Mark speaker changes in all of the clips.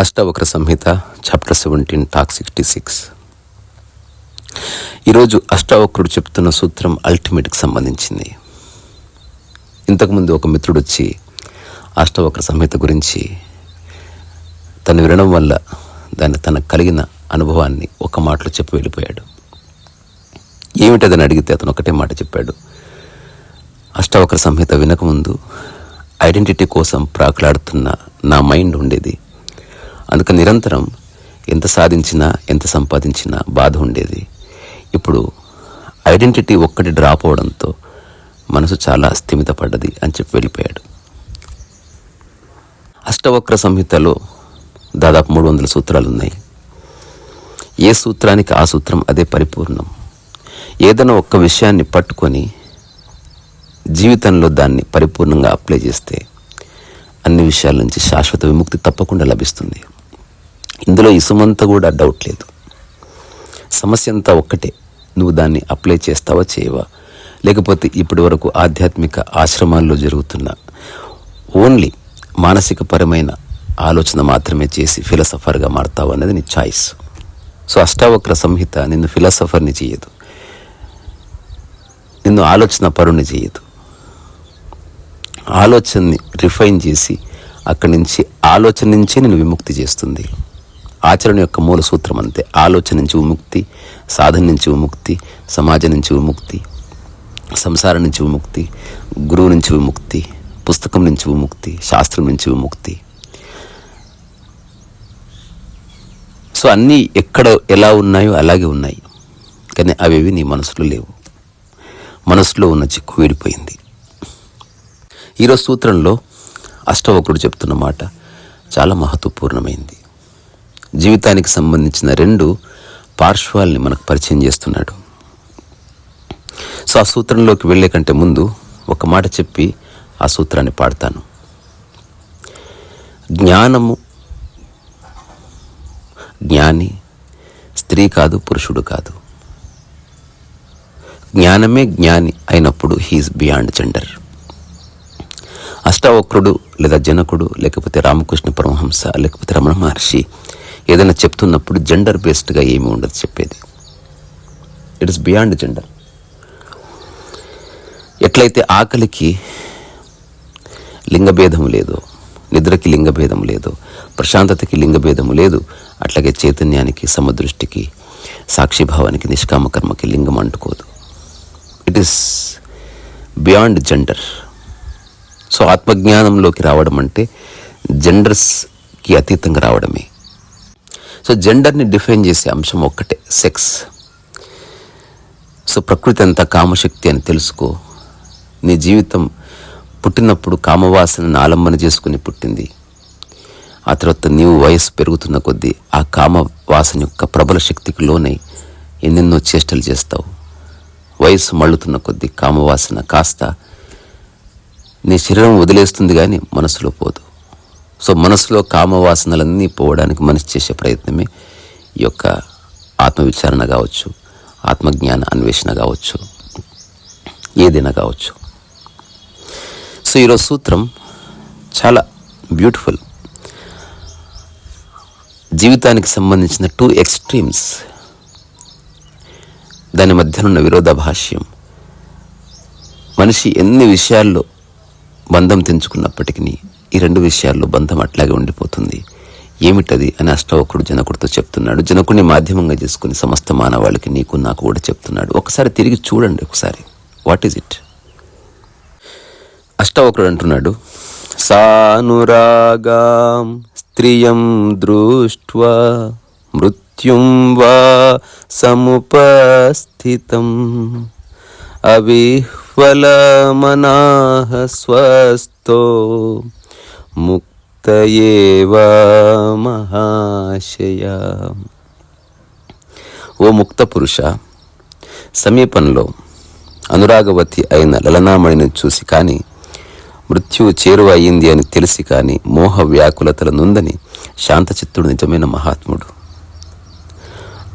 Speaker 1: Ashtavakra Samhita chapter seventeen talk sixty six ఈరోజు అష్టావక్రుడు చెప్తున్న సూత్రం అల్టిమేట్కి సంబంధించింది. ఇంతకుముందు ఒక మిత్రుడు వచ్చి అష్టవక్ర సంహిత గురించి తను వినడం వల్ల దాన్ని తనకు కలిగిన అనుభవాన్ని ఒక మాటలో చెప్పి వెళ్ళిపోయాడు. ఏమిటదని అడిగితే అతను ఒకటే మాట చెప్పాడు. అష్టావక్ర సంహిత వినకముందు ఐడెంటిటీ కోసం ప్రాకులాడుతున్న నా మైండ్ ఉండేది. అందుక నిరంతరం ఎంత సాధించినా ఎంత సంపాదించినా బాధ ఉండేది. ఇప్పుడు ఐడెంటిటీ ఒక్కటి డ్రాప్ అవడంతో మనసు చాలా స్థిమితపడ్డది అని చెప్పి వెళ్ళిపోయాడు. అష్టవక్ర సంహితలో దాదాపు మూడు వందల సూత్రాలు ఉన్నాయి ఏ సూత్రానికి ఆ సూత్రం అదే పరిపూర్ణం? ఏదైనా ఒక్క విషయాన్ని పట్టుకొని జీవితంలో దాన్ని పరిపూర్ణంగా అప్లై చేస్తే అన్ని విషయాల నుంచి శాశ్వత విముక్తి తప్పకుండా లభిస్తుంది. ఇందులో ఇసుమంతా కూడా డౌట్ లేదు. సమస్య అంతా ఒక్కటే. నువ్వు దాన్ని అప్లై చేస్తావా చేయవా? లేకపోతే ఇప్పటి వరకు ఆధ్యాత్మిక ఆశ్రమాల్లో జరుగుతున్న ఓన్లీ మానసిక పరమైన ఆలోచన మాత్రమే చేసి ఫిలసఫర్గా మారుతావు అనేది నీ చాయిస్ సో అష్టావక్ర సంహిత నిన్ను ఫిలసఫర్ని చేయదు. నిన్ను ఆలోచన పరుని చేయదు. ఆలోచనని రిఫైన్ చేసి అక్కడి నుంచి ఆలోచన నుంచే నేను విముక్తి చేస్తుంది. ఆచరణ యొక్క మూల సూత్రం అంతే. ఆలోచన నుంచి విముక్తి సాధన నుంచి విముక్తి సమాజం నుంచి విముక్తి సంసారం నుంచి విముక్తి గురువు నుంచి విముక్తి పుస్తకం నుంచి విముక్తి శాస్త్రం నుంచి విముక్తి. సో అన్నీ ఎక్కడ ఎలా ఉన్నాయో అలాగే ఉన్నాయి. కానీ అవేవి నీ మనసులో లేవు. మనసులో ఉన్న చిక్కు వీడిపోయింది. ఈరోజు సూత్రంలో అష్టవకుడు చెప్తున్న మాట చాలా మహత్వపూర్ణమైంది. జీవితానికి సంబంధించిన రెండు పార్శ్వాల్ని మనకు పరిచయం చేస్తున్నాడు. సో ఆ సూత్రంలోకి వెళ్ళే కంటే ముందు ఒక మాట చెప్పి ఆ సూత్రాన్ని పాడతాను. జ్ఞానము జ్ఞాని స్త్రీ కాదు పురుషుడు కాదు. జ్ఞానమే జ్ఞాని అయినప్పుడు హీఈస్ బియాండ్ జెండర్ అష్టావక్రుడు లేదా జనకుడు లేకపోతే రామకృష్ణ పరమహంస లేకపోతే రమణ మహర్షి ఏదైనా చెప్తున్నప్పుడు జెండర్ బేస్డ్గా ఏమి ఉండదు చెప్పేది. ఇట్ ఇస్ బియాండ్ జెండర్ ఎట్లయితే ఆకలికి లింగభేదం లేదు నిద్రకి లింగభేదం లేదు ప్రశాంతతకి లింగభేదం లేదు అట్లాగే చైతన్యానికి సమదృష్టికి సాక్షిభావానికి నిష్కామకర్మకి లింగం అంటుకోదు. It is beyond gender so ఆత్మజ్ఞానంలోకి రావడం అంటే జెండర్స్కి అతీతంగా రావడమే. సో జెండర్ని డిఫైన్ చేసే అంశం ఒక్కటే సెక్స్ సో ప్రకృతి అంతా కామశక్తి అని తెలుసుకో. నీ జీవితం పుట్టినప్పుడు కామవాసనను ఆలంబన చేసుకుని పుట్టింది. ఆ తర్వాత నీవు వయసు పెరుగుతున్న కొద్దీ ఆ కామ వాసన యొక్క ప్రబల శక్తికి లోనై ఎన్నెన్నో చేష్టలు చేస్తావు. వయసు మళ్ళుతున్న కొద్దీ కామవాసన కాస్త నీ శరీరం వదిలేస్తుంది కానీ మనసులో పోదు. సో మనసులో కామవాసనలన్నీ పోవడానికి మనిషి చేసే ప్రయత్నమే ఈ యొక్క ఆత్మవిచారణ కావచ్చు ఆత్మజ్ఞాన అన్వేషణ కావచ్చు ఏదైనా కావచ్చు. సో ఈరోజు సూత్రం చాలా బ్యూటిఫుల్. జీవితానికి సంబంధించిన టూ ఎక్స్ట్రీమ్స్ దాని మధ్యనున్న విరోధాభాష్యం. మనిషి ఎన్ని విషయాల్లో బంధం తెంచుకున్నప్పటికీ ఈ రెండు విషయాల్లో బంధం అట్లాగే ఉండిపోతుంది. ఏమిటది అని అష్టవకుడు జనకుడితో చెప్తున్నాడు. జనకుడిని మాధ్యమంగా చేసుకుని సమస్త మానవాళికి నీకు నాకు కూడా చెప్తున్నాడు. ఒకసారి తిరిగి చూడండి ఒకసారి. వాట్ ఈజ్ ఇట్ అష్టవకుడు అంటున్నాడు సానురాగాం స్త్రియం దృష్ట్వా మృత్యుం వా సముపస్థితం అవిహ్వలమనాహ స్వస్థో ముక్తయేవ మహాశయ ఓ ముక్త పురుష సమీపంలో అనురాగవతి అయిన లలనామణిని చూసి కానీ మృత్యువు చేరువ అయ్యింది అని తెలిసి కానీ మోహ వ్యాకులతల నుందని శాంతచిత్తుడు నిజమైన మహాత్ముడు.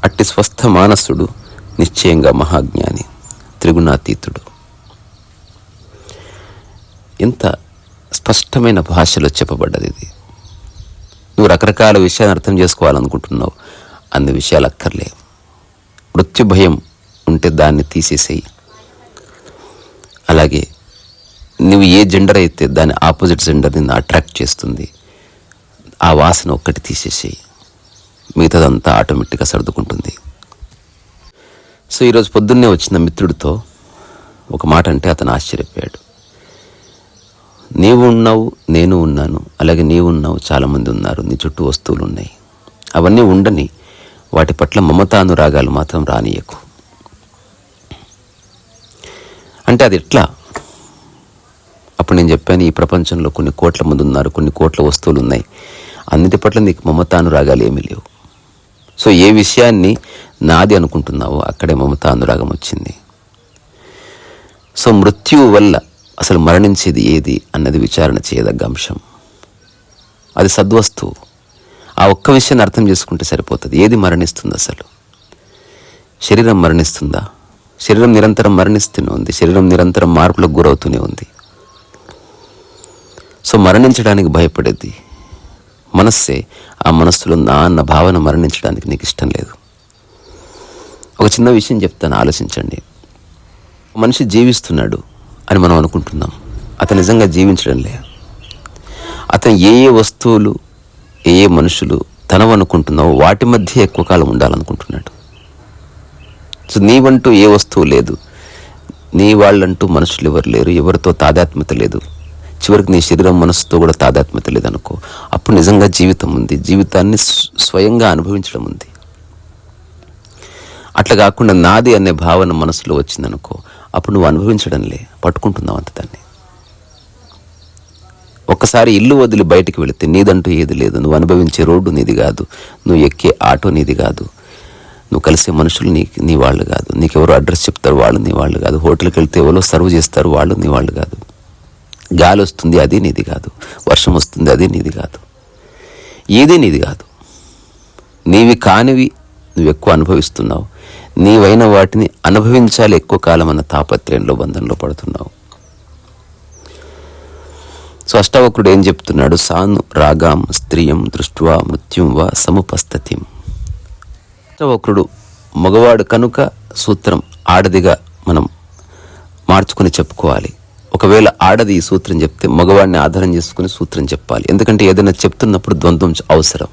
Speaker 1: అట్టి స్వస్థ మానసుడు నిశ్చయంగా మహాజ్ఞాని త్రిగుణాతీతుడు. ఇంత స్పష్టమైన భాషలో చెప్పబడ్డది ఇది. నువ్వు రకరకాల విషయాన్ని అర్థం చేసుకోవాలనుకుంటున్నావు. అన్ని విషయాలు అక్కర్లే. మృత్యు భయం ఉంటే దాన్ని తీసేసేయి. అలాగే నువ్వు ఏ జెండర్ అయితే దాని ఆపోజిట్ జెండర్ అట్రాక్ట్ చేస్తుంది ఆ వాసన ఒక్కటి తీసేసేయి. మిగతాదంతా ఆటోమేటిక్గా సర్దుకుంటుంది. సో ఈరోజు పొద్దున్నే వచ్చిన మిత్రుడితో ఒక మాట అంటే అతను ఆశ్చర్యపోయాడు. నీవు ఉన్నావు నేను ఉన్నాను అలాగే నీవు ఉన్నావు చాలామంది ఉన్నారు నీ చుట్టూ వస్తువులు ఉన్నాయి అవన్నీ ఉండని వాటి పట్ల మమతానురాగాలు మాత్రం రానియకు అంటే అది ఎట్లా? అప్పుడు నేను చెప్పాను ఈ ప్రపంచంలో కొన్ని కోట్ల మంది ఉన్నారు కొన్ని కోట్ల వస్తువులు ఉన్నాయి అన్నిటి పట్ల నీకు మమతానురాగాలు ఏమీ లేవు. సో ఏ విషయాన్ని నాది అనుకుంటున్నావో అక్కడే మమతానురాగం వచ్చింది. సో మృత్యువు వల్ల అసలు మరణించేది ఏది అన్నది విచారణ చేయదగ్గ అంశం. అది సద్వస్తువు. ఆ ఒక్క విషయాన్ని అర్థం చేసుకుంటే సరిపోతుంది. ఏది మరణిస్తుంది అసలు? శరీరం మరణిస్తుందా? శరీరం నిరంతరం మరణిస్తూనే ఉంది. శరీరం నిరంతరం మార్పులకు గురవుతూనే ఉంది. సో మరణించడానికి భయపడేది మనస్సే ఆ మనస్సులో నా అన్న భావన మరణించడానికి నీకు ఇష్టం లేదు. ఒక చిన్న విషయం చెప్తాను ఆలోచించండి. మనిషి జీవిస్తున్నాడు అని మనం అనుకుంటున్నాం. అతను నిజంగా జీవించడం లే అతను ఏ ఏ వస్తువులు ఏ ఏ మనుషులు తనవనుకుంటున్నావో వాటి మధ్య ఎక్కువ కాలం ఉండాలనుకుంటున్నాడు. సో నీవంటూ ఏ వస్తువు లేదు. నీ వాళ్ళంటూ మనుషులు ఎవరు లేరు ఎవరితో తాదాత్మ్యత లేదు. చివరికి నీ శరీరం మనసుతో కూడా తాదాత్మ్యత లేదనుకో. అప్పుడు నిజంగా జీవితం ఉంది. జీవితాన్ని స్వయంగా అనుభవించడం ఉంది. అట్లా కాకుండా నాది అనే భావన మనసులో వచ్చిందనుకో అప్పుడు నువ్వు అనుభవించడంలే పట్టుకుంటున్నావు అంత దాన్ని. ఒక్కసారి ఇల్లు వదిలి బయటికి వెళితే నీదంటూ ఏది లేదు. నువ్వు అనుభవించే రోడ్డు నీది కాదు. నువ్వు ఎక్కే ఆటో నీది కాదు. నువ్వు కలిసే మనుషులు నీ నీ వాళ్ళు కాదు. నీకెవరు అడ్రస్ చెప్తారు వాళ్ళు నీ వాళ్ళు కాదు. హోటల్కి వెళ్తే ఎవరో సర్వ్ చేస్తారు వాళ్ళు నీ వాళ్ళు కాదు. గాలి వస్తుంది అది నీది కాదు. వర్షం వస్తుంది అది నీది కాదు. ఏది నీది కాదు. నీవి కానివి నువ్వు ఎక్కువ అనుభవిస్తున్నావు. నీవైన వాటిని అనుభవించాలి ఎక్కువ కాలం అన్న తాపత్రయంలో బంధంలో పడుతున్నావు. సో అష్టావక్రుడు ఏం చెప్తున్నాడు? సాను రాగాం స్త్రియం దృష్ట్వా మృత్యుం వా సముపస్థతిం. అష్టవక్రుడు మగవాడు కనుక సూత్రం ఆడదిగా మనం మార్చుకుని చెప్పుకోవాలి. ఒకవేళ ఆడది ఈ సూత్రం చెప్తే మగవాడిని ఆధారం చేసుకుని సూత్రం చెప్పాలి. ఎందుకంటే ఏదైనా చెప్తున్నప్పుడు ద్వంద్వం అవసరం.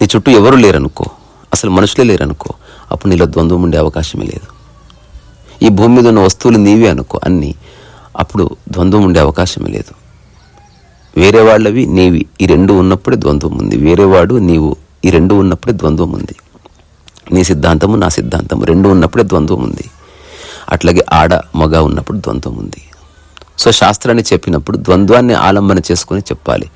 Speaker 1: నీ చుట్టూ ఎవరు లేరనుకో అసలు మనుషులే లేరనుకో అప్పుడు నీలో ద్వంద్వం ఉండే అవకాశమే లేదు. ఈ భూమి మీద ఉన్న వస్తువులు నీవే అనుకో అన్నీ అప్పుడు ద్వంద్వం ఉండే అవకాశమే లేదు. వేరే వాళ్ళవి నీవి ఈ రెండు ఉన్నప్పుడే ద్వంద్వం ఉంది. వేరేవాడు నీవు ఈ రెండు ఉన్నప్పుడే ద్వంద్వం ఉంది. నీ సిద్ధాంతము నా సిద్ధాంతము రెండు ఉన్నప్పుడే ద్వంద్వం ఉంది. అట్లాగే ఆడ మగ ఉన్నప్పుడు ద్వంద్వం ఉంది. సో శాస్త్రాన్ని చెప్పినప్పుడు ద్వంద్వాన్ని ఆలంబన చేసుకొని చెప్పాలి.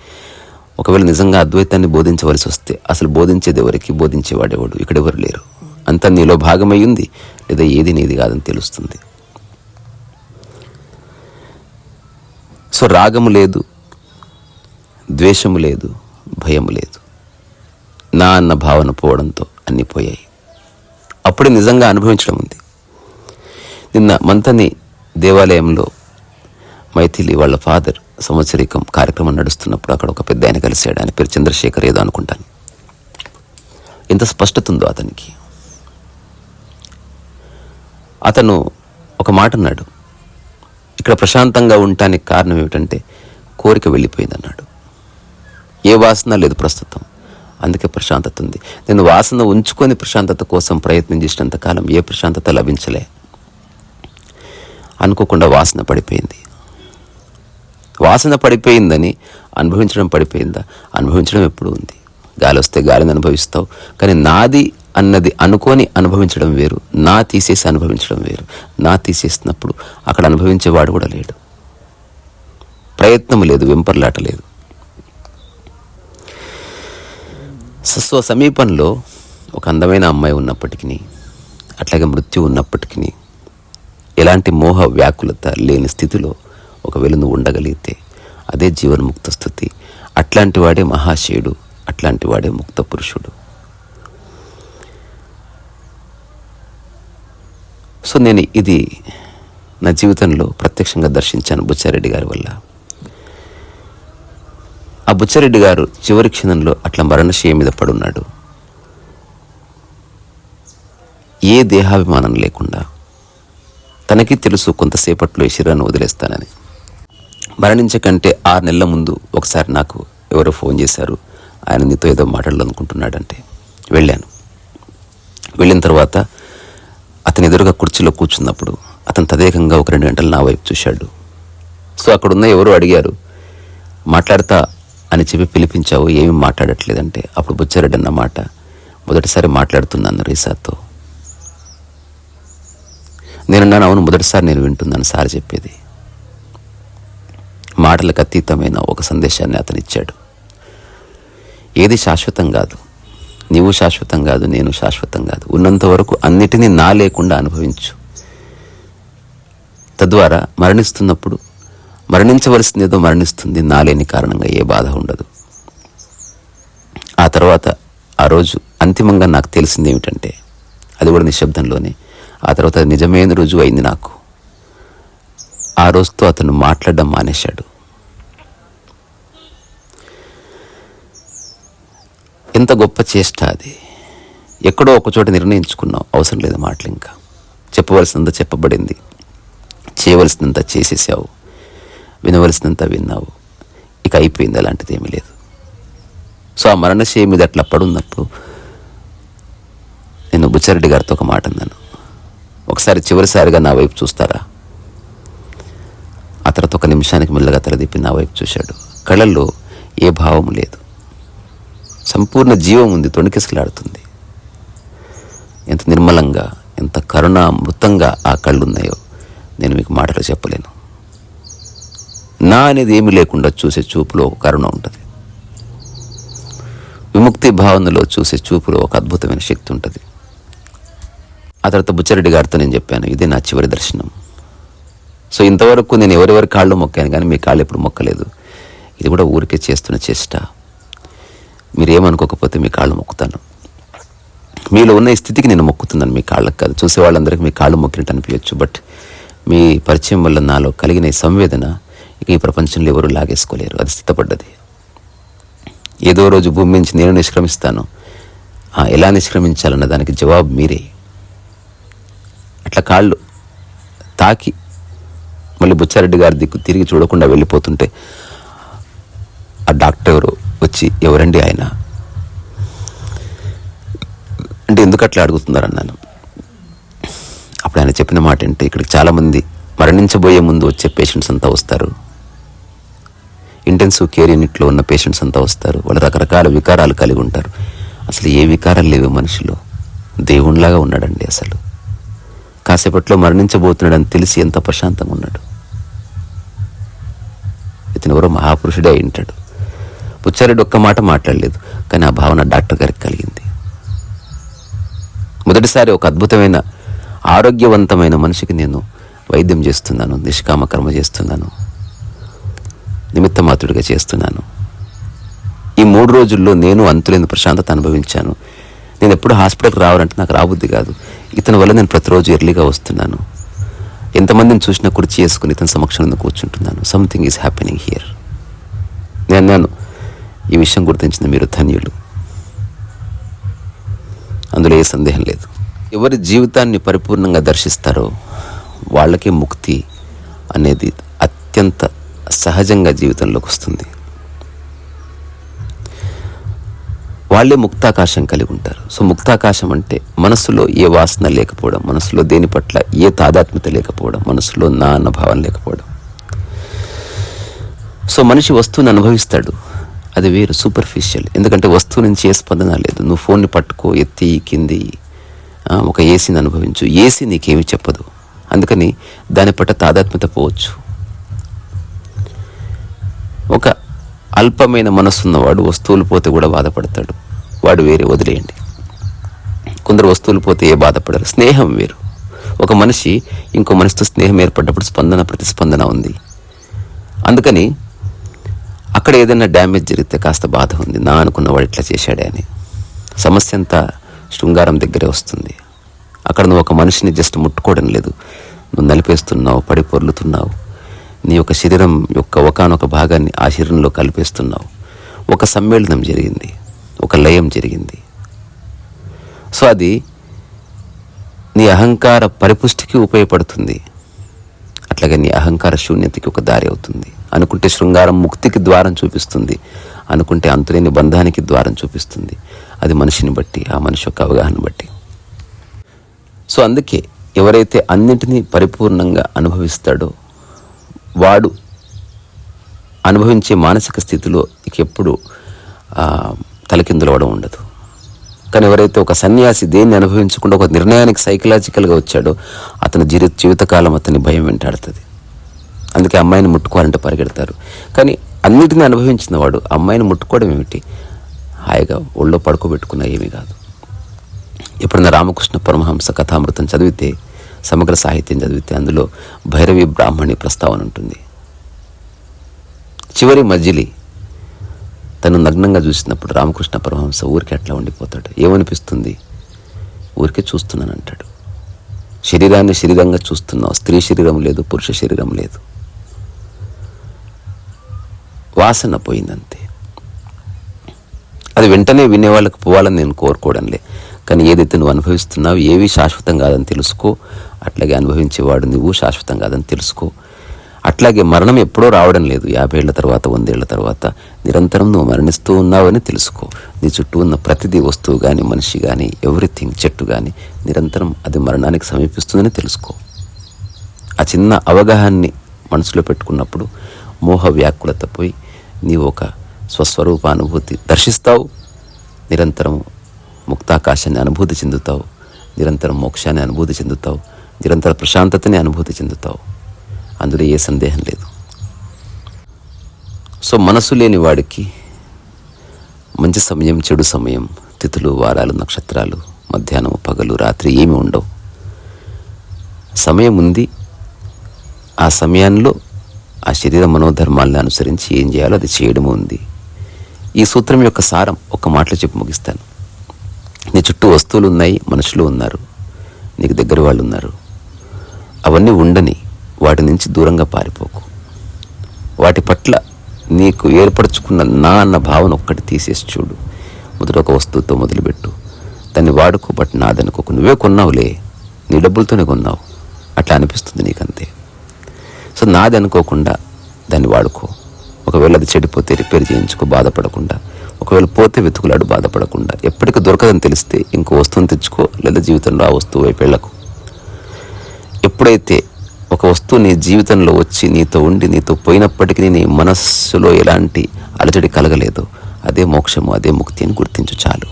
Speaker 1: ఒకవేళ నిజంగా అద్వైతాన్ని బోధించవలసి వస్తే అసలు బోధించేది ఎవరికి? బోధించేవాడెవడు ఇక్కడెవరు లేరు. అంతా నీలో భాగమై ఉంది లేదా ఏది నీది కాదని తెలుస్తుంది. సో రాగము లేదు ద్వేషము లేదు భయము లేదు. నా అన్న భావన పోవడంతో అన్నీ పోయాయి. అప్పుడే నిజంగా అనుభవించడం ఉంది. నిన్న మంతని దేవాలయంలో మైథిలి వాళ్ళ ఫాదర్ సంవత్సరికం కార్యక్రమం నడుస్తున్నప్పుడు అక్కడ ఒక పెద్ద ఆయన కలిశాడు. ఆయన పేరు చంద్రశేఖర్ ఏదో అనుకుంటాను. ఎంత స్పష్టత ఉందో అతనికి. అతను ఒక మాట అన్నాడు. ఇక్కడ ప్రశాంతంగా ఉండటానికి కారణం ఏమిటంటే కోరిక వెళ్ళిపోయింది అన్నాడు ఏ వాసన లేదు ప్రస్తుతం. అందుకే ప్రశాంతత ఉంది. నేను వాసన ఉంచుకొని ప్రశాంతత కోసం ప్రయత్నం చేసినంత కాలం ఏ ప్రశాంతత లభించలే. అనుకోకుండా వాసన పడిపోయింది. వాసన పడిపోయిందని అనుభవించడం పడిపోయిందా? అనుభవించడం ఎప్పుడు ఉంది? గాలి వస్తే గాలిని అనుభవిస్తావు కానీ నాది అన్నది అనుకొని అనుభవించడం వేరు నా తీసేసి అనుభవించడం వేరు. నా తీసేసినప్పుడు అక్కడ అనుభవించేవాడు కూడా లేడు. ప్రయత్నం లేదు వెంపర్లాట లేదు. స్వ సో సమీపంలో ఒక అందమైన అమ్మాయి ఉన్నప్పటికీ అట్లాగే మృత్యు ఉన్నప్పటికీ ఎలాంటి మోహ వ్యాకులత లేని స్థితిలో ఒకవేళ నువ్వు ఉండగలిగితే అదే జీవన్ముక్త స్థితి. అట్లాంటి వాడే మహాశయుడు అట్లాంటి వాడే ముక్త పురుషుడు. సో నేను ఇది నా జీవితంలో ప్రత్యక్షంగా దర్శించాను బుచ్చారెడ్డి గారి వల్ల. ఆ బుచ్చారెడ్డి గారు చివరి క్షణంలో అట్లా మరణశయ మీద పడున్నాడు. ఏ దేహాభిమానం లేకుండా తనకి తెలుసు కొంతసేపట్లో ఈ వదిలేస్తానని. మరణించకంటే ఆరు నెలల ముందు ఒకసారి నాకు ఎవరో ఫోన్ చేశారు. ఆయన నీతో ఏదో మాట్లాడాలనుకుంటున్నాడంటే. వెళ్ళాను. వెళ్ళిన తర్వాత అతని ఎదురుగా కుర్చీలో కూర్చున్నప్పుడు అతను తదేకంగా ఒక రెండు గంటలు నా వైపు చూశాడు. సో అక్కడున్న ఎవరో అడిగారు మాట్లాడతా అని చెప్పి పిలిపించావు ఏమీ మాట్లాడట్లేదంటే. అప్పుడు బుచ్చారెడ్డి అన్న మాట మొదటిసారి మాట్లాడుతున్నాను రీసాతో. నేనన్నాను. అవును మొదటిసారి నేను వింటున్నాను సార్ చెప్పేది. మాటలకు అతీతమైన ఒక సందేశాన్ని అతను ఇచ్చాడు. ఏది శాశ్వతం కాదు. నీవు శాశ్వతం కాదు నేను శాశ్వతం కాదు. ఉన్నంత వరకు అన్నిటినీ నా లేకుండా అనుభవించు. తద్వారా మరణిస్తున్నప్పుడు మరణించవలసింది ఏదో మరణిస్తుంది. నా లేని కారణంగా ఏ బాధ ఉండదు. ఆ తర్వాత ఆ రోజు అంతిమంగా నాకు తెలిసింది ఏమిటంటే అది కూడా నిశ్శబ్దంలోనే ఆ తర్వాత నిజమైన రుజువు అయింది నాకు. ఆ రోజుతో అతను మాట్లాడడం మానేశాడు. ఎంత గొప్ప చేష్ట అది. ఎక్కడో ఒకచోట నిర్ణయించుకున్నాం. నిర్ణయించుకున్నావు అవసరం లేదు మాటలు ఇంకా. చెప్పవలసినంత చెప్పబడింది. చేయవలసినంత చేసేసావు. వినవలసినంత విన్నావు. ఇక అయిపోయింది అలాంటిది ఏమీ లేదు. సో ఆ మరణశయ మీద అట్లా పడున్నప్పుడు నేను బుచ్చారెడ్డి గారితో ఒక మాట అన్నాను. ఒకసారి చివరిసారిగా నా వైపు చూస్తారా? ఆ తర్వాత ఒక నిమిషానికి మెల్లగా తలదిప్పి నా వైపు చూశాడు. కళ్ళల్లో ఏ భావం లేదు. సంపూర్ణ జీవం ఉంది తొణికిసలాడుతుంది. ఎంత నిర్మలంగా ఎంత కరుణామృతంగా ఆ కళ్ళున్నాయో నేను మీకు మాటలు చెప్పలేను. నా అనేది ఏమీ లేకుండా చూసే చూపులో ఒక కరుణ ఉంటుంది. విముక్తి భావనలో చూసే చూపులో ఒక అద్భుతమైన శక్తి ఉంటుంది. ఆ తర్వాత బుచ్చారెడ్డి గారితో నేను చెప్పాను ఇది నా చివరి దర్శనం. సో ఇంతవరకు నేను ఎవరెవరి కాళ్ళు మొక్కాను కానీ మీ కాళ్ళు ఎప్పుడు మొక్కలేదు. ఇది కూడా ఊరికే చేస్తున్న చేష్ట. మీరేమనుకోకపోతే మీ కాళ్ళు మొక్కుతాను. మీలో ఉన్న ఈ స్థితికి నేను మొక్కుతున్నాను మీ కాళ్ళకి కాదు. చూసే వాళ్ళందరికీ మీ కాళ్ళు మొక్కినట్టు అనిపించచ్చు బట్ మీ పరిచయం వల్ల నాలో కలిగిన ఈ సంవేదన ఇక ఈ ప్రపంచంలో ఎవరు లాగేసుకోలేరు. అది స్థితపడ్డది ఏదో రోజు భూమి నుంచి నేను నిష్క్రమిస్తాను. ఎలా నిష్క్రమించాలన్న దానికి జవాబు మీరే. అట్లా కాళ్ళు తాకి మళ్ళీ బుచ్చారెడ్డి గారి దిక్కు తిరిగి చూడకుండా వెళ్ళిపోతుంటే ఆ డాక్టర్ ఎవరు వచ్చి ఎవరండి ఆయన? అంటే ఎందుకు అట్లా అడుగుతున్నారు అన్నాను అప్పుడు ఆయన చెప్పిన మాట ఏంటి? ఇక్కడికి చాలామంది మరణించబోయే ముందు వచ్చే పేషెంట్స్ అంతా వస్తారు. ఇంటెన్సివ్ కేర్ యూనిట్లో ఉన్న పేషెంట్స్ అంతా వస్తారు. వాళ్ళు రకరకాల వికారాలు కలిగి ఉంటారు. అసలు ఏ వికారాలు లేవు మనిషిలో. దేవునిలాగా ఉన్నాడండి అసలు. కాసేపట్లో మరణించబోతున్నాడని తెలిసి ఎంత ప్రశాంతంగా ఉన్నాడు ఇతను ఎవరో మహాపురుషుడే అయి ఉంటాడు బుచ్చారెడ్డి ఒక్క మాట మాట్లాడలేదు కానీ ఆ భావన డాక్టర్ గారికి కలిగింది. మొదటిసారి ఒక అద్భుతమైన ఆరోగ్యవంతమైన మనిషికి నేను వైద్యం చేస్తున్నాను నిష్కామ కర్మ చేస్తున్నాను నిమిత్త మాత్రుడిగా చేస్తున్నాను. ఈ మూడు రోజుల్లో నేను అంతులేని ప్రశాంతత అనుభవించాను. నేను ఎప్పుడు హాస్పిటల్కి రావాలంటే నాకు రాబుద్ది కాదు. ఇతని వల్ల నేను ప్రతిరోజు ఎర్లీగా వస్తున్నాను. ఎంతమందిని చూసినా కుర్చీ చేసుకుని ఇతని సమక్షంలో కూర్చుంటున్నాను. సంథింగ్ ఈజ్ హ్యాపెనింగ్ హియర్ నేను అన్నాను ఈ విషయం గుర్తించిన మీరు ధన్యులు. అందులో ఏ సందేహం లేదు. ఎవరి జీవితాన్ని పరిపూర్ణంగా దర్శిస్తారో వాళ్ళకే ముక్తి అనేది అత్యంత సహజంగా జీవితంలోకి వస్తుంది. వాళ్ళే ముక్తాకాశం కలిగి ఉంటారు. సో ముక్తాకాశం అంటే మనసులో ఏ వాసన లేకపోవడం మనసులో దేని పట్ల ఏ తాదాత్మ్యత లేకపోవడం మనసులో నా అన్న భావం లేకపోవడం. సో మనిషి వస్తువుని అనుభవిస్తాడు. అది వేరు సూపర్ఫిషియల్ ఎందుకంటే వస్తువు నుంచి ఏ స్పందన లేదు. నువ్వు ఫోన్ని పట్టుకో ఎత్తి కింది ఒక ఏసీని అనుభవించు. ఏసీ నీకేమి చెప్పదు. అందుకని దాని పట్ల తాదాత్మ్యత పోవచ్చు. ఒక అల్పమైన మనసున్నవాడు వస్తువులు పోతే కూడా బాధపడతాడు. వాడు వేరే వదిలేయండి. కొందరు వస్తువులు పోతే ఏ బాధపడరు. స్నేహం వేరు. ఒక మనిషి ఇంకో మనిషితో స్నేహం ఏర్పడ్డప్పుడు స్పందన ప్రతిస్పందన ఉంది. అందుకని అక్కడ ఏదైనా డ్యామేజ్ జరిగితే కాస్త బాధ ఉంది. నా అనుకున్నవాడు ఇట్లా చేశాడే అని. సమస్య అంతా శృంగారం దగ్గరే వస్తుంది. అక్కడ నువ్వు ఒక మనిషిని జస్ట్ ముట్టుకోవడం లేదు. నువ్వు నలిపేస్తున్నావు పడి పొర్లుతున్నావు. నీ యొక్క శరీరం యొక్క ఒకనొక భాగాన్ని ఆ శరీరంలో కలిపేస్తున్నావు. ఒక సమ్మేళనం జరిగింది. ఒక లయం జరిగింది. సో అది నీ అహంకార పరిపుష్టికి ఉపయోగపడుతుంది. అట్లాగే నీ అహంకార శూన్యతకి ఒక దారి అవుతుంది. అనుకుంటే శృంగారం ముక్తికి ద్వారం చూపిస్తుంది. అనుకుంటే అంతులేని బంధానికి ద్వారం చూపిస్తుంది. అది మనిషిని బట్టి ఆ మనిషి యొక్క అవగాహన బట్టి. సో అందుకే ఎవరైతే అన్నింటినీ పరిపూర్ణంగా అనుభవిస్తాడో వాడు అనుభవించే మానసిక స్థితిలో ఎప్పుడు తలకిందులవడం ఉండదు. కానీ ఎవరైతే ఒక సన్యాసి దేన్ని అనుభవించకుండా ఒక నిర్ణయానికి సైకలాజికల్గా వచ్చాడో అతని జీవిత జీవితకాలం అతని భయం వెంటాడుతుంది. అందుకే అమ్మాయిని ముట్టుకోవాలంటే పరిగెడతారు. కానీ అన్నిటిని అనుభవించిన వాడు అమ్మాయిని ముట్టుకోవడం ఏమిటి? హాయిగా ఒళ్ళో పడుకోబెట్టుకున్న ఏమీ కాదు. ఎప్పుడైనా రామకృష్ణ పరమహంస కథామృతం చదివితే సమగ్ర సాహిత్యం చదివితే అందులో భైరవి బ్రాహ్మణి ప్రస్తావన ఉంటుంది. చివరి మజిలి తను నగ్నంగా చూసినప్పుడు రామకృష్ణ పరమహంస ఊరికి అట్లా ఉండిపోతాడు. ఏమనిపిస్తుంది? ఊరికే చూస్తున్నాను అంటాడు శరీరాన్ని శరీరంగా చూస్తున్నావు. స్త్రీ శరీరం లేదు పురుష శరీరం లేదు. వాసన పోయిందంతే. అది వెంటనే వినేవాళ్ళకి పోవాలని నేను కోరుకోవడంలే కానీ ఏదైతే నువ్వు అనుభవిస్తున్నావు ఏవి శాశ్వతం కాదని తెలుసుకో. అట్లాగే అనుభవించేవాడు నువ్వు శాశ్వతం కాదని తెలుసుకో. అట్లాగే మరణం ఎప్పుడో రావడం లేదు. యాభై ఏళ్ళ తర్వాత వందేళ్ళ తర్వాత నిరంతరం నువ్వు మరణిస్తూ ఉన్నావని తెలుసుకో. నీ చుట్టూ ఉన్న ప్రతిదీ వస్తువు కానీ మనిషి కానీ ఎవ్రీథింగ్ చెట్టు కానీ నిరంతరం అది మరణానికి సమీపిస్తుందని తెలుసుకో. ఆ చిన్న అవగాహాన్ని మనసులో పెట్టుకున్నప్పుడు మోహ వ్యాకులత పోయి నీవు ఒక స్వస్వరూపానుభూతి దర్శిస్తావు నిరంతరం ముక్తాకాశాన్ని అనుభూతి చెందుతావు నిరంతరం మోక్షాన్ని అనుభూతి చెందుతావు నిరంతర ప్రశాంతతని అనుభూతి చెందుతావు. అందులో ఏ సందేహం లేదు. సో మనసు లేని వాడికి మంచి సమయం చెడు సమయం తిథులు వారాలు నక్షత్రాలు మధ్యాహ్నం పగలు రాత్రి ఏమి ఉండవు. సమయం ఉంది. ఆ సమయంలో ఆ శరీర మనోధర్మాలను అనుసరించి ఏం చేయాలో అది చేయడం ఉంది. ఈ సూత్రం యొక్క సారం ఒక మాటలో చెప్పి ముగిస్తాను. నీ చుట్టూ వస్తువులు ఉన్నాయి మనుషులు ఉన్నారు నీకు దగ్గర వాళ్ళు ఉన్నారు. అవన్నీ ఉండని వాటి నుంచి దూరంగా పారిపోకు. వాటి పట్ల నీకు ఏర్పరచుకున్న నా అన్న భావన ఒక్కటి తీసేసి చూడు. మొదట ఒక వస్తువుతో మొదలుపెట్టు. దాన్ని వాడుకో బట్ నాదనుకోకు. నువ్వే కొన్నావులే. నీ డబ్బులతోనే కొన్నావు. అట్లా అనిపిస్తుంది నీకంతే. సో నాది అనుకోకుండా దాన్ని వాడుకో. ఒకవేళ అది చెడిపోతే రిపేర్ చేయించుకో బాధపడకుండా. ఒకవేళ పోతే వెతుకులాడు బాధపడకుండా. ఎప్పటికీ దొరకదని తెలిస్తే ఇంకో వస్తువుని తెచ్చుకో లేదా జీవితంలో ఆ వస్తువు వైపు వెళ్ళకు. ఎప్పుడైతే ఒక వస్తువు నీ జీవితంలో వచ్చి నీతో ఉండి నీతో పోయినప్పటికీ నీ మనస్సులో ఎలాంటి అలజడి కలగలేదో. అదే మోక్షము అదే ముక్తి అని గుర్తించు చాలు.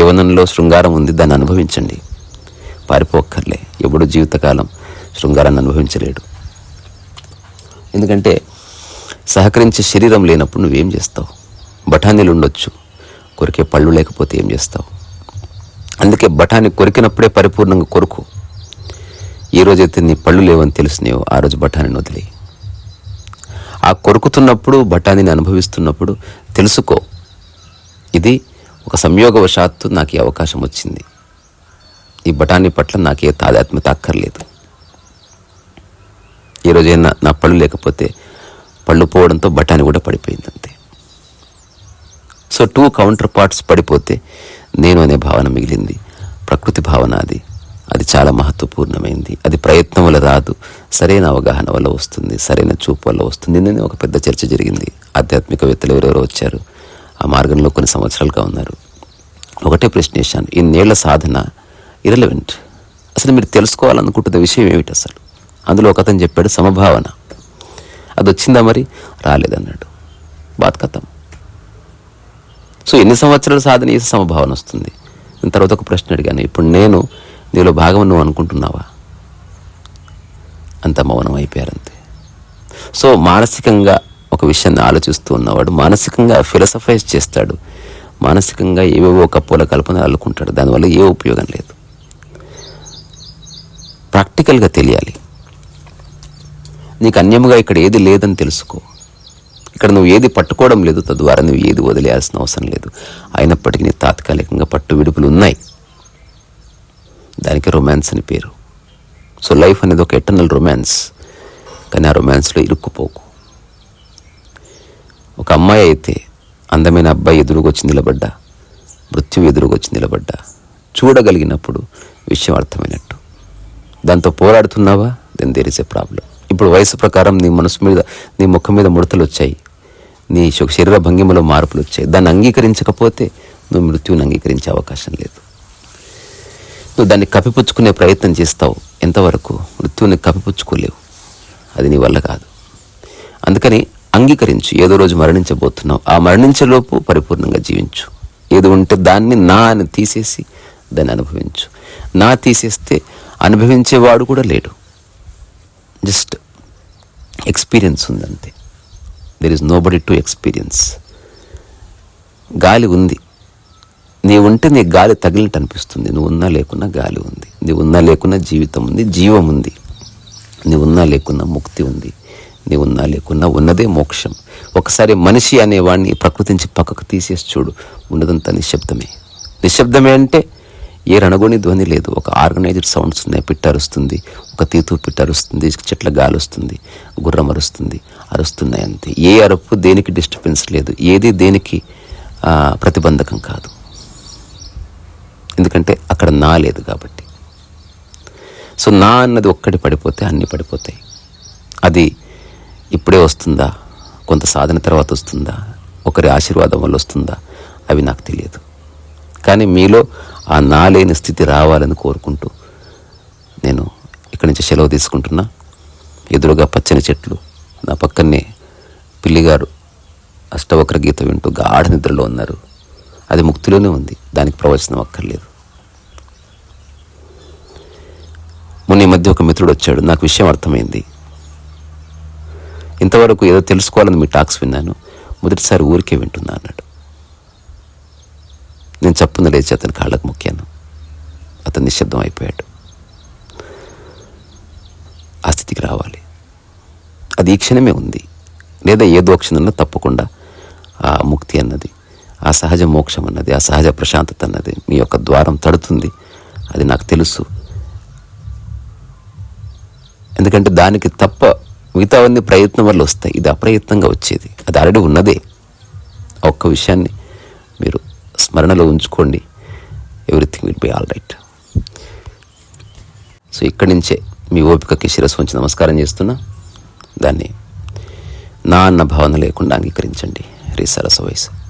Speaker 1: యవనంలో శృంగారం ఉంది దాన్ని అనుభవించండి. పారిపోక్కర్లే ఎప్పుడు జీవితకాలం శృంగారాన్ని అనుభవించలేడు. ఎందుకంటే సహకరించే శరీరం లేనప్పుడు నువ్వేం చేస్తావు? బఠానీలు ఉండొచ్చు కొరికే పళ్ళు లేకపోతే ఏం చేస్తావు? అందుకే బఠానీ కొరికినప్పుడే పరిపూర్ణంగా కొరుకు. ఏ రోజైతే నీ పళ్ళు లేవని తెలిసినాయో ఆ రోజు బఠానీని వదిలే ఆ కొరుకుతున్నప్పుడు బఠానీని అనుభవిస్తున్నప్పుడు తెలుసుకో. ఇది ఒక సంయోగవశాత్తు నాకు ఈ అవకాశం వచ్చింది. ఈ బఠానీ పట్ల నాకే తాదాత్మ్యత అక్కర్లేదు. ఈ రోజైనా నా పళ్ళు లేకపోతే పళ్ళు పోవడంతో బఠానీ కూడా పడిపోయింది అంతే సో టూ కౌంటర్ పార్ట్స్ పడిపోతే నేను అనే భావన మిగిలింది. ప్రకృతి భావన అది. అది చాలా మహత్వపూర్ణమైంది. అది ప్రయత్నం వల్ల రాదు. సరైన అవగాహన వల్ల వస్తుంది. సరైన చూపు వల్ల వస్తుంది. నేను ఒక పెద్ద చర్చ జరిగింది. ఆధ్యాత్మికవేత్తలు ఎవరెవరో వచ్చారు. ఆ మార్గంలో కొన్ని సంవత్సరాలుగా ఉన్నారు. ఒకటే ప్రశ్న వేశాను. ఇన్నేళ్ళ సాధన ఇరలవెంట్ అసలు మీరు తెలుసుకోవాలనుకుంటున్న విషయం ఏమిటి అసలు? అందులో ఒక అతను చెప్పాడు సమభావన. అది వచ్చిందా మరి? రాలేదన్నాడు. బాత్కథం సో ఎన్ని సంవత్సరాల సాధన చేసి సమభావన వస్తుంది? తర్వాత ఒక ప్రశ్న అడిగాను. ఇప్పుడు నేను నీలో భాగం నువ్వు అనుకుంటున్నావా? అంత మౌనం అయిపోయారంతే. సో మానసికంగా ఒక విషయాన్ని ఆలోచిస్తూ ఉన్నవాడు మానసికంగా ఫిలసఫైజ్ చేస్తాడు. మానసికంగా ఏవేవో కప్పుల కల్పన అల్లుకుంటాడు. దానివల్ల ఏ ఉపయోగం లేదు. ప్రాక్టికల్గా తెలియాలి. నీకు అన్యముగా ఇక్కడ ఏది లేదని తెలుసుకో. ఇక్కడ నువ్వు ఏది పట్టుకోవడం లేదు తద్వారా నువ్వు ఏది వదిలేయాల్సిన అవసరం లేదు. అయినప్పటికీ తాత్కాలికంగా పట్టు విడుపులు ఉన్నాయి. దానికి రొమాన్స్ అని పేరు. సో లైఫ్ అనేది ఒక ఎటర్నల్ రొమాన్స్ కానీ ఆ రొమాన్స్లో ఇరుక్కుపోకు. ఒక అమ్మాయి అయితే అందమైన అబ్బాయి ఎదురుగొచ్చి నిలబడ్డా మృత్యు ఎదురుగొచ్చి నిలబడ్డా చూడగలిగినప్పుడు విషయం అర్థమైనట్టు. దాంతో పోరాడుతున్నావా? Then there is a problem ఇప్పుడు వయసు ప్రకారం నీ మనసు మీద నీ ముఖం మీద ముడతలు వచ్చాయి. నీ శరీర భంగిమలో మార్పులు వచ్చాయి. దాన్ని అంగీకరించకపోతే నువ్వు మృత్యువుని అంగీకరించే అవకాశం లేదు. నువ్వు దాన్ని కప్పిపుచ్చుకునే ప్రయత్నం చేస్తావు ఎంతవరకు? మృత్యువుని కప్పిపుచ్చుకోలేవు. అది నీ వల్ల కాదు. అందుకని అంగీకరించు. ఏదో రోజు మరణించబోతున్నావు. ఆ మరణించేలోపు పరిపూర్ణంగా జీవించు. ఏది ఉంటే దాన్ని నా అని తీసేసి దాన్ని అనుభవించు. నా తీసేస్తే అనుభవించేవాడు కూడా లేడు. Just experience ఉందంతే. There is nobody to experience గాలి ఉంది. నీ ఉంటే నీ గాలి తగిలినట్టు అనిపిస్తుంది నువ్వు ఉన్నా లేకున్నా గాలి ఉంది. నువ్వు ఉన్నా లేకున్నా జీవితం ఉంది జీవం ఉంది. నీవు ఉన్నా లేకున్నా ముక్తి ఉంది. నీవు ఉన్నా లేకున్నా ఉన్నదే మోక్షం. ఒకసారి మనిషి అనేవాడిని ప్రకృతి నుంచి పక్కకు తీసేసి చూడు. ఉన్నదంతా నిశ్శబ్దమే. నిశ్శబ్దమే అంటే ఏ రణగొని ధ్వని లేదు. ఒక ఆర్గనైజ్డ్ సౌండ్స్ ఉన్నాయి. పిట్ట అరుస్తుంది. ఒక తీతు పిట్ట అరుస్తుంది. చెట్ల గాలి వస్తుంది. గుర్రం అరుస్తుంది. అరుస్తున్నాయి అంతే ఏ అరుపు దేనికి డిస్టర్బెన్స్ లేదు. ఏది దేనికి ప్రతిబంధకం కాదు. ఎందుకంటే అక్కడ నా లేదు కాబట్టి. సో నా అన్నది ఒక్కటి పడిపోతే అన్నీ పడిపోతాయి. అది ఇప్పుడే వస్తుందా? కొంత సాధన తర్వాత వస్తుందా? ఒకరి ఆశీర్వాదం వల్ల వస్తుందా? అవి నాకు తెలియదు. కానీ మీలో ఆ నా లేని స్థితి రావాలని కోరుకుంటూ నేను ఇక్కడి నుంచి సెలవు తీసుకుంటున్నా. ఎదురుగా పచ్చని చెట్లు నా పక్కనే పిల్లిగారు అష్టవక్ర గీత వింటూ గాఢ నిద్రలో ఉన్నారు. అది ముక్తిలోనే ఉంది. దానికి ప్రవచనం అక్కర్లేదు. మొన్న ఈ మధ్య ఒక మిత్రుడు వచ్చాడు. నాకు విషయం అర్థమైంది. ఇంతవరకు ఏదో తెలుసుకోవాలని మీ టాక్స్ విన్నాను. మొదటిసారి ఊరికే వింటున్నా అన్నాడు. నేను చప్పున లేచి అతని కాళ్ళకు మొక్కాను. అతను నిశ్శబ్దం అయిపోయాడు. ఆ స్థితికి రావాలి. అది ఈ క్షణమే ఉంది. లేదా ఏదో క్షణంలో తప్పకుండా ఆ ముక్తి అన్నది. ఆ సహజ మోక్షం అన్నది ఆ సహజ ప్రశాంతత అన్నది మీ యొక్క ద్వారం తడుతుంది. అది నాకు తెలుసు. ఎందుకంటే దానికి తప్ప మిగతావన్నీ ప్రయత్నం వల్ల వస్తాయి. ఇది అప్రయత్నంగా వచ్చేది. అది ఆల్రెడీ ఉన్నదే. ఒక్క విషయాన్ని మీరు స్మరణలో ఉంచుకోండి. Everything will be all right. So ఇక్కడి నుంచే మీ ఓపికకి శిరస్సు ఉంచి నమస్కారం చేస్తున్నా. దాన్ని నా అన్న భావన లేకుండా అంగీకరించండి. రీసరస వయసు.